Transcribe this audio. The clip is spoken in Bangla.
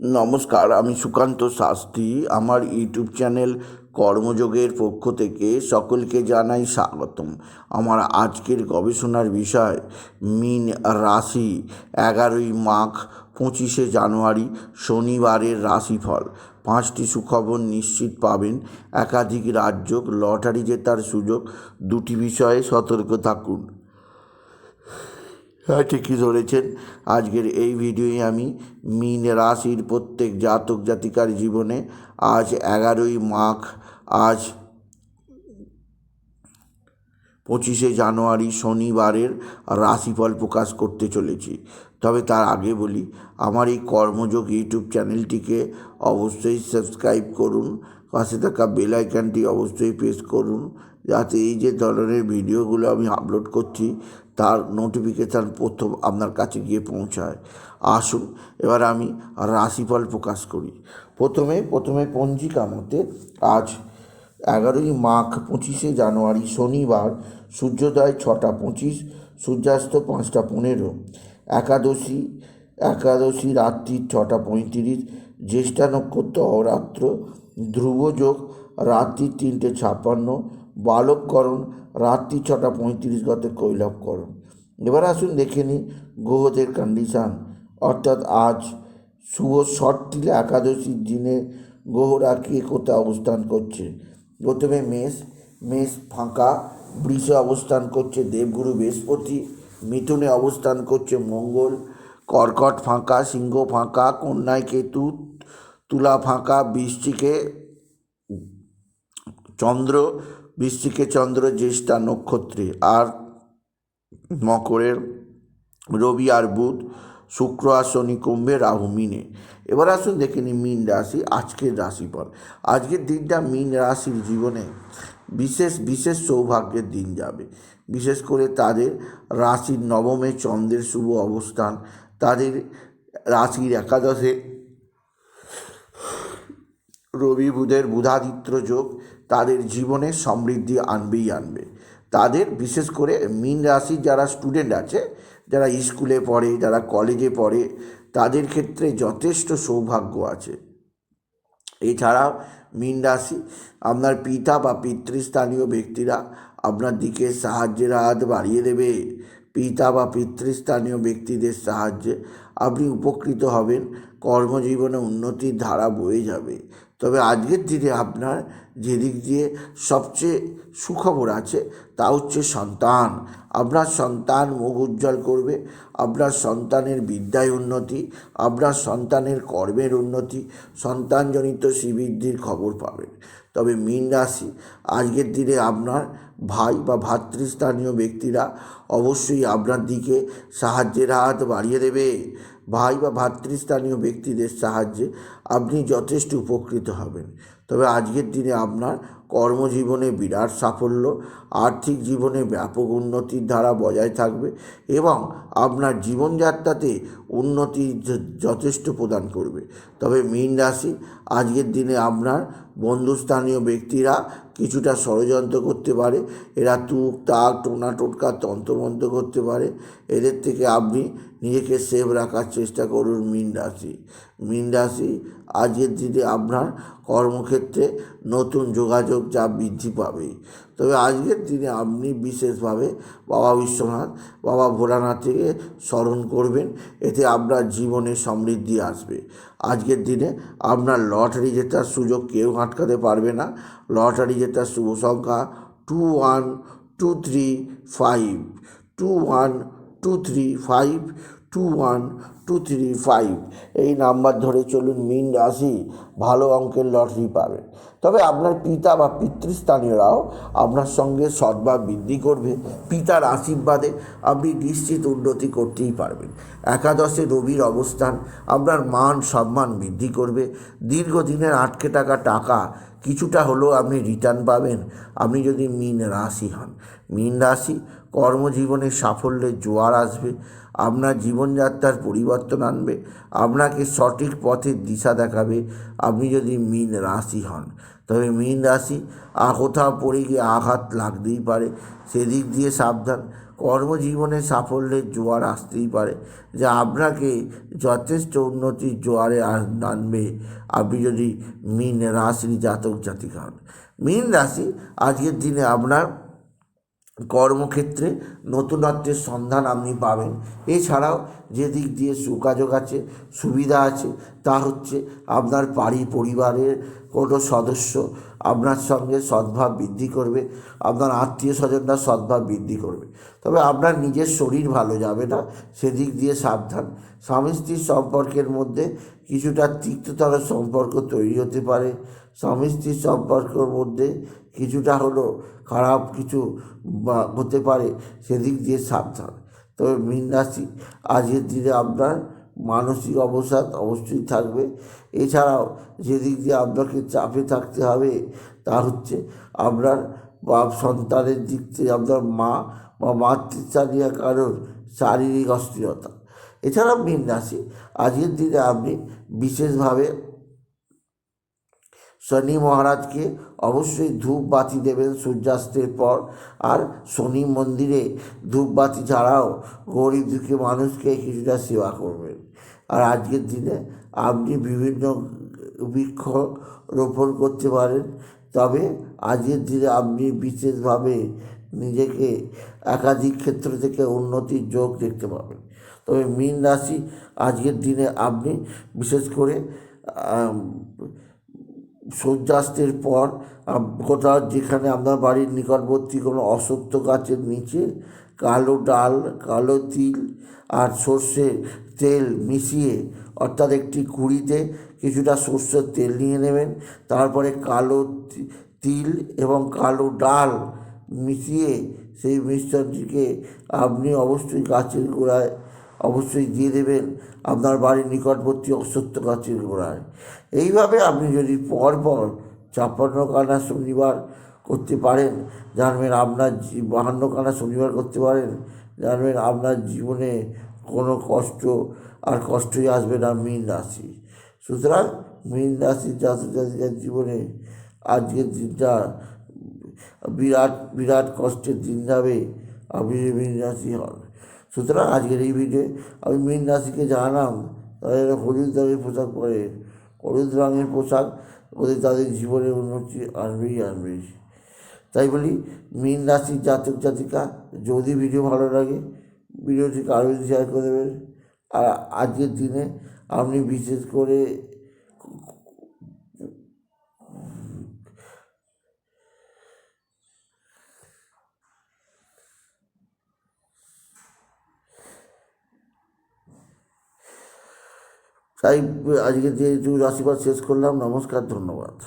নমস্কার, আমি সুকান্ত শাস্ত্রী। আমার ইউটিউব চ্যানেল কর্মযোগের পক্ষ থেকে সকলকে জানাই স্বাগতম। আমার আজকের গবেষণার বিষয়, মিন রাশি, এগারোই মাঘ, পঁচিশে জানুয়ারি, শনিবারের রাশিফল। পাঁচটি সুখবর নিশ্চিত পাবেন। একাধিক রাজ্য লটারি জেতার সুযোগ। দুটি বিষয়ে সতর্ক থাকুন। ঠিকই ধরেছেন। আজকের এই ভিডিওই আমি মিন রাশির প্রত্যেক জাতক জাতিকার জীবনে আজ এগারোই মাঘ, আজ পঁচিশে জানুয়ারি শনিবারের রাশিফল প্রকাশ করতে চলেছি। তবে তার আগে বলি, আমার এই কর্মযোগ ইউটিউব চ্যানেলটিকে অবশ্যই সাবস্ক্রাইব করুন, পাশে থাকা বেল আইকনটি অবশ্যই প্রেস করুন, যাতে এই যে ধরনের ভিডিওগুলো আমি আপলোড করছি তার নোটিফিকেশান প্রথম আপনার কাছে গিয়ে পৌঁছায়। আসুন, এবার আমি রাশিফল প্রকাশ করি। প্রথমে প্রথমে পঞ্জিকা মতে আজ এগারোই মাঘ পঁচিশে জানুয়ারি শনিবার, সূর্যোদয় ছটা পঁচিশ, সূর্যাস্ত পাঁচটা পনেরো, একাদশী একাদশী রাত্রি ছটা পঁয়ত্রিশ, জ্যেষ্ঠা নক্ষত্র অরাত্র ধ্রুবযোগ রাত্রি তিনটে ছাপ্পান্ন, বালককরণ রাত্রি ছটা পঁয়ত্রিশ গতে কৈলবকরণ এবার আসুন দেখে নিই গ্রহদের কন্ডিশান অর্থাৎ আজ শুভ ষট্টিলে একাদশীর দিনে গ্রহরা কে কোথায় অবস্থান করছে? প্রথমে মেষ মেষ ফাঁকা, বৃষে অবস্থান করছে দেবগুরু বৃহস্পতি, মিথুনে অবস্থান করছে মঙ্গল, কর্কট ফাঁকা, সিংহ ফাঁকা, কন্যায় কেতু, তুলা ফাঁকা, বৃষ্টিকে চন্দ্র বৃশ্চিকে চন্দ্র জ্যেষ্ঠা নক্ষত্রে আর মকরের রবি আর বুধ, শুক্র আর শনি কুম্ভে রাহু মিনে। এবার আসুন দেখে নিই মিন রাশি আজকের রাশিফল। আজকের দিনটা মিন রাশির জীবনে বিশেষ বিশেষ সৌভাগ্যের দিন যাবে। বিশেষ করে তাদের রাশির নবমে চন্দ্রের শুভ অবস্থান, তাদের রাশির একাদশে রবি, বুধের বুধাদিত্য যোগ তাদের জীবনে সমৃদ্ধি আনবেই আনবে। তাদের বিশেষ করে মিন রাশির যারা স্টুডেন্ট আছে, যারা স্কুলে পড়ে, যারা কলেজে পড়ে, তাদের ক্ষেত্রে যথেষ্ট সৌভাগ্য আছে। এছাড়াও মিন রাশি, আপনার পিতা বা পিতৃস্থানীয় ব্যক্তিরা আপনার দিকে সাহায্যের হাত বাড়িয়ে দেবে। পিতা বা পিতৃস্থানীয় ব্যক্তিদের সাহায্যে আপনি উপকৃত হবেন। কর্মজীবনে উন্নতির ধারা বয়ে যাবে। তবে আজকের দিনে আপনার যেদিক দিয়ে সবচেয়ে সুখবর আছে, তা হচ্ছে সন্তান। আপনার সন্তান মুখ উজ্জ্বল করবে, আপনার সন্তানের বিদ্যায় উন্নতি, আপনার সন্তানের কর্মের উন্নতি, সন্তানজনিত শ্রীবৃদ্ধির খবর পাবেন। তবে মীন রাশি, আজকের দিনে আপনার ভাই বা ভাতৃস্থানীয় ব্যক্তিরা অবশ্যই আপনার দিকে সাহায্যের হাত বাড়িয়ে দেবে। ভাই বা ভাতৃস্থানীয় ব্যক্তিদের সাহায্যে আপনি যথেষ্ট উপকৃত হবেন। তবে আজকের দিনে আপনার কর্মজীবনে বিরাট সাফল্য, আর্থিক জীবনে ব্যাপক উন্নতির ধারা বজায় থাকবে এবং আপনার জীবনযাত্রাতে উন্নতি যথেষ্ট প্রদান করবে। তবে মীন রাশি, আজকের দিনে আপনার বন্ধুস্থানীয় ব্যক্তিরা কিছুটা ষড়যন্ত্র করতে পারে। এরা তুক তাক, টোনা টোটকা তন্ত্রমন্ত্র করতে পারে। এদের থেকে আপনি নিজেকে সেভ রাখার চেষ্টা করুন মীন রাশি। মীন রাশি আজকের দিনে আপনার কর্মক্ষেত্রে নতুন যোগাযোগ যা বৃদ্ধি পাবে। তবে আজকের দিনে আপনি বিশেষভাবে বাবা বিশ্বনাথ, বাবা ভোলানাথকে স্মরণ করবেন, এতে আপনার জীবনে সমৃদ্ধি আসবে। আজকের দিনে আপনার লটারি জেতার সুযোগ কেউ আটকাতে পারবে না। লটারি জেতার শুভ সংখ্যা two one two three five two one two three five two one two three five এই নাম্বার ধরে চলুন মিন রাশি ভালো অঙ্কের লটারি পাবেন তবে আপনার পিতা বা পিতৃস্থানীয়রাও আপনার সঙ্গে সদ্ভাব বৃদ্ধি করবে, পিতার আশীর্বাদে আপনি নিশ্চিত উন্নতি করতেই পারবেন। একাদশে রবির অবস্থান, আপনার মান সম্মান বৃদ্ধি করবে। দীর্ঘদিনের আটকে টাকা টাকা কিছুটা হলেও আপনি রিটার্ন পাবেন। আপনি যদি মিন রাশি হন, মিন রাশি কর্মজীবনে সাফল্যের জোয়ার আসবে। আপনার জীবনযাত্রার পরিবর্তন আনবে, আপনাকে সঠিক পথের দিশা দেখাবে। আপনি যদি মীন রাশি হন, তবে মীন রাশি কোথাও পড়ে গিয়ে আঘাত লাগতেই পারে। সেদিক দিয়ে সাবধান, কর্মজীবনে সাফল্যের জোয়ার আসতেই পারে, যা আপনাকে যথেষ্ট উন্নতির জোয়ারে আন- আনবে আপনি যদি মীন রাশির জাতক জাতিকা হন, মীন রাশি আজকের দিনে আপনার কর্মক্ষেত্রে নতুনত্বের সন্ধান আপনি পাবেন। এছাড়াও যে দিক দিয়ে সুযোগ আছে, সুবিধা আছে, তা হচ্ছে আপনার বাড়ি পরিবারের কোনো সদস্য আপনার সঙ্গে সদ্ভাব বৃদ্ধি করবে, আপনার আত্মীয় স্বজনরা সদ্ভাব বৃদ্ধি করবে। তবে আপনার নিজের শরীর ভালো যাবে না, সেদিক দিয়ে সাবধান। স্বামী স্ত্রীর সম্পর্কের মধ্যে কিছুটা তিক্ততর সম্পর্ক তৈরি হতে পারে। স্বামী স্ত্রীর সম্পর্কের মধ্যে কিছুটা হলো খারাপ কিছু হতে পারে, সেদিক দিয়ে সাবধান। তবে মীন রাশি, আজকের দিনে আপনার মানসিক অবসাদ অবশ্যই থাকবে। এছাড়াও যেদিক দিয়ে আপনাকে চাপে থাকতে হবে, তা হচ্ছে আপনার বা সন্তানের দিক থেকে আপনার মা বা মাতৃচারিয়া কারোর শারীরিক অস্থিরতা। এছাড়াও মীন রাশি, আজকের দিনে আপনি বিশেষভাবে শনি মহারাজকে অবশ্যই ধূপ বাতি দেবেন সূর্যাস্তের পর। আর শনি মন্দিরে ধূপ বাতি ছাড়াও গরিব দুঃখী মানুষকে কিছুটা সেবা করবেন। আর আজকের দিনে আপনি বিভিন্ন বৃক্ষ রোপণ করতে পারেন। তবে আজকের দিনে আপনি বিশেষভাবে নিজেকে একাধিক ক্ষেত্র থেকে উন্নতির যোগ দেখতে পাবেন। তবে মীন রাশি আজকের দিনে আপনি বিশেষ করে সূর্যাস্তের পর কোথাও যেখানে আপনার বাড়ির নিকটবর্তী কোনো অসত্য গাছের নিচে কালো ডাল, কালো তিল আর সর্ষে তেল মিশিয়ে, অর্থাৎ একটি কুড়িতে কিছুটা সর্ষের তেল নিয়ে নেবেন। তারপরে কালো তিল এবং কালো ডাল মিশিয়ে সেই মিশ্রণটিকে আপনি অবশ্যই গাছের গোড়ায় অবশ্যই দিয়ে দেবেন। আপনার বাড়ির নিকটবর্তী অসত্য গাছের গোড়ায়। এইভাবে আপনি যদি পরপর ছাপ্পান্ন কানা শনিবার করতে পারেন, জানবেন আপনার বাহান্ন কানা শনিবার করতে পারেন, জানবেন আপনার জীবনে কোনো কষ্ট আর কষ্টই আসবে না মীন রাশি। সুতরাং মীন রাশির জাতিকার জীবনে আজকের দিনটা বিরাট বিরাট কষ্টের দিন যাবে। আপনি মীন রাশি হন। সুতরাং আজকের এই ভিডিও আমি মীন রাশিকে জানালাম, তাদের হলুদ রঙের পোশাক পরে। হলুদ রঙের পোশাক ওদের তাদের জীবনের উন্নতি আনবেই আনবেই তাই বলি, মীন রাশির জাতক জাতিকা, যদি ভিডিও ভালো লাগে, ভিডিওটিকে আরও শেয়ার করে দেবেন। আর আজকের দিনে আপনি বিশেষ করে তাই আজকে যেহেতু রাশিপাত শেষ করলাম নমস্কার ধন্যবাদ।